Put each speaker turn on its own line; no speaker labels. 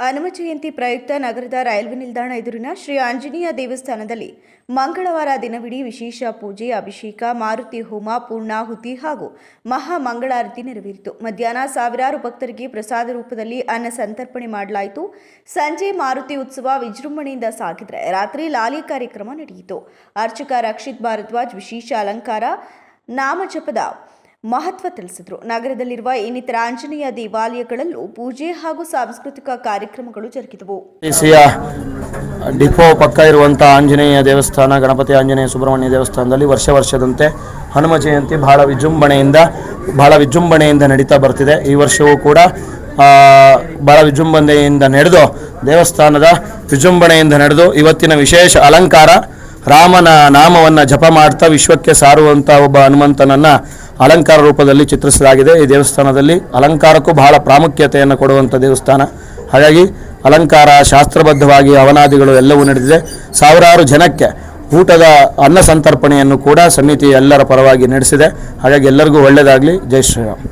ಹನುಮ ಜಯಂತಿ ಪ್ರಯುಕ್ತ ನಗರದ ರೈಲ್ವೆ ನಿಲ್ದಾಣ ಎದುರಿನ ಶ್ರೀ ಆಂಜನೇಯ ದೇವಸ್ಥಾನದಲ್ಲಿ ಮಂಗಳವಾರ ದಿನವಿಡೀ ವಿಶೇಷ ಪೂಜೆ, ಅಭಿಷೇಕ, ಮಾರುತಿ ಹೋಮ, ಪೂರ್ಣಾಹುತಿ ಹಾಗೂ ಮಹಾ ಮಂಗಳಾರತಿ ನೆರವೇರಿತು. ಮಧ್ಯಾಹ್ನ ಸಾವಿರಾರು ಭಕ್ತರಿಗೆ ಪ್ರಸಾದ ರೂಪದಲ್ಲಿ ಅನ್ನ ಸಂತರ್ಪಣೆ ಮಾಡಲಾಯಿತು. ಸಂಜೆ ಮಾರುತಿ ಉತ್ಸವ ವಿಜೃಂಭಣೆಯಿಂದ ಸಾಗಿದ್ರೆ ರಾತ್ರಿ ಲಾಲಿ ಕಾರ್ಯಕ್ರಮ ನಡೆಯಿತು. ಅರ್ಚಕ ರಕ್ಷಿತ್ ಭಾರದ್ವಾಜ್, ವಿಶೇಷ ಅಲಂಕಾರ ನಾಮಜಪದ ಮಹತ್ವ ತಿಳಿಸಿದರು. ನಗರದಲ್ಲಿರುವ ಇನ್ನಿತರ ಆಂಜನೇಯ ದೇವಾಲಯಗಳಲ್ಲೂ ಪೂಜೆ ಹಾಗೂ ಸಾಂಸ್ಕೃತಿಕ ಕಾರ್ಯಕ್ರಮಗಳು ಜರುಗಿದವು.
ಡಿಪೋ ಪಕ್ಕ ಇರುವಂಥ ಆಂಜನೇಯ ದೇವಸ್ಥಾನ, ಗಣಪತಿ ಆಂಜನೇಯ ಸುಬ್ರಹ್ಮಣ್ಯ ದೇವಸ್ಥಾನದಲ್ಲಿ ವರ್ಷ ವರ್ಷದಂತೆ ಹನುಮ ಜಯಂತಿ ಬಹಳ ವಿಜೃಂಭಣೆಯಿಂದ ಬಹಳ ವಿಜೃಂಭಣೆಯಿಂದ ನಡೀತಾ ಬರ್ತಿದೆ. ಈ ವರ್ಷವೂ ಕೂಡ ಬಹಳ ವಿಜೃಂಭಣೆಯಿಂದ ನಡೆದು ದೇವಸ್ಥಾನದ ವಿಜೃಂಭಣೆಯಿಂದ ನಡೆದು ಇವತ್ತಿನ ವಿಶೇಷ ಅಲಂಕಾರ ರಾಮನ ನಾಮವನ್ನು ಜಪ ಮಾಡ್ತಾ ವಿಶ್ವಕ್ಕೆ ಸಾರುವಂಥ ಒಬ್ಬ ಹನುಮಂತನನ್ನು ಅಲಂಕಾರ ರೂಪದಲ್ಲಿ ಚಿತ್ರಿಸಲಾಗಿದೆ. ಈ ದೇವಸ್ಥಾನದಲ್ಲಿ ಅಲಂಕಾರಕ್ಕೂ ಬಹಳ ಪ್ರಾಮುಖ್ಯತೆಯನ್ನು ಕೊಡುವಂಥ ದೇವಸ್ಥಾನ. ಹಾಗಾಗಿ ಅಲಂಕಾರ ಶಾಸ್ತ್ರಬದ್ಧವಾಗಿ ಅವನಾದಿಗಳು ಎಲ್ಲವೂ ನಡೆದಿದೆ. ಸಾವಿರಾರು ಜನಕ್ಕೆ ಊಟದ ಅನ್ನ ಸಂತರ್ಪಣೆಯನ್ನು ಕೂಡ ಸಮಿತಿ ಎಲ್ಲರ ಪರವಾಗಿ ನಡೆಸಿದೆ. ಹಾಗಾಗಿ ಎಲ್ಲರಿಗೂ ಒಳ್ಳೆಯದಾಗಲಿ ಜೈ ಶ್ರೀರಾಮ್.